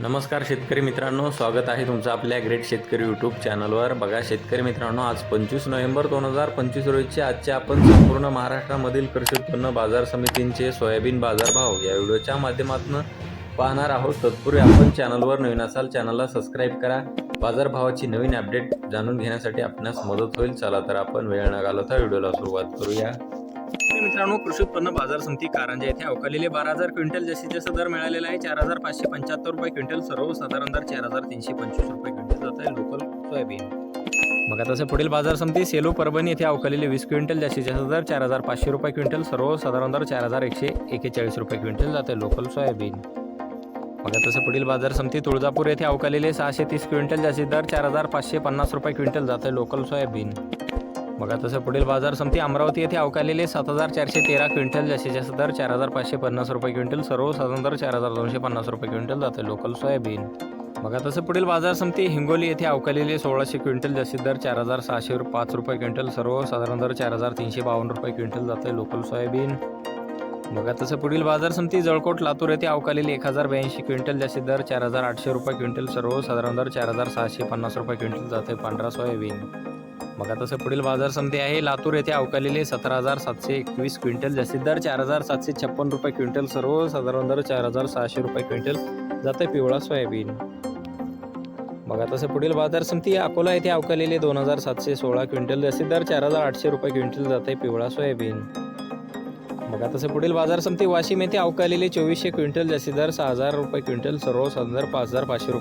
नमस्कार शेतकरी मित्रांनो स्वागत आहे तुमचं आपल्या ग्रेट शेतकरी यूट्यूब चॅनलवर बघा शेतकरी मित्रांनो आज पंचवीस नोव्हेंबर दोन हजार पंचवीस रोजीचे आजचे आपण संपूर्ण महाराष्ट्रामधील कृषी उत्पन्न बाजार समितींचे सोयाबीन बाजारभाव या व्हिडिओच्या माध्यमातून पाहणार आहोत. तत्पूर्वी आपण चॅनलवर नवीन असाल चॅनलला सबस्क्राईब करा. बाजारभावाची नवीन अपडेट जाणून घेण्यासाठी आपणास मदत होईल. चला तर आपण वेळ न घालवता व्हिडिओला सुरुवात करूया. शेतकरी मित्रांनो कृषी उत्पन्न बाजार समिती कारंजा येथे अवकालेले बारा हजार क्विंटल जास्तीत जास्त दर मिळालेला आहे. चार हजार पाचशे पंच्याहत्तर रुपये क्विंटल सर्वसाधारण दर चार हजार तीनशे पंचवीस रुपये क्विंटल जात आहे. Local soybean. मग आता पुढील बाजार समिती सेलो परभणी येथे अवकालेले वीस क्विंटल जास्तीत जास्त दर चार हजार पाचशे रुपये क्विंटल सर्वसाधारण दर चार हजार एकशे एकेचाळीस रुपये क्विंटल जात आहे. Local soybean. मग तसे तसं पुढील बाजार समिती तुळजापूर येथे अवकालेले सहाशे तीस क्विंटल जास्तीत दर चार हजार पाचशे पन्नास रुपये क्विंटल जात आहे. Local soybean. बघा तसं पुढील बाजार समिती अमरावती येथे अवकालेले सात हजार चारशे तेरा क्विंटल जास्तीत जास्त दर चार हजार पाचशे पन्नास रुपये क्विंटल सर्वसाधारण दर चार हजार दोनशे पन्नास रुपये क्विंटल जाते लोकल सोयाबीन. बघा तसं पुढील बाजार समिती हिंगोली येथे अवकालेले सोळाशे क्विंटल जास्तीत दर चार हजार सहाशे पाच रुपये क्विंटल सर्वसाधारण दर चार हजार तीनशे बावन्न रुपये क्विंटल जाते लोकल सोयाबीन. बघा तसं पुढील बाजार समिती जळकोट लातूर येथे अवकालेले एक हजार ब्याऐंशी क्विंटल जास्तीत दर चार हजार आठशे रुपये क्विंटल सर्वसाधारण दर चार हजार सहाशे पन्नास रुपये क्विंटल जाते पांढरा सोयाबीन. मग आता तसं पुढील बाजार समिती आहे. लातूर येथे अवकालेले सतरा हजार सातशे एकवीस क्विंटल जास्तीत दर चार हजार सातशे छप्पन रुपये क्विंटल सर्व साधारण दर चार हजार सहाशे रुपये क्विंटल जाते पिवळा सोयाबीन. मग आता तसं पुढील बाजार समिती अकोला येथे अवकालेले दोन हजार सातशे सोळा क्विंटल जास्तीत दर चार हजार आठशे रुपये क्विंटल जाते पिवळा सोयाबीन. मग आता तसं पुढील बाजार समिती वाशिम येथे अवकालेले चोवीसशे क्विंटल जास्तीत दर सहा हजार रुपये क्विंटल सर्व साधारण पाच हजार पाचशे रुपये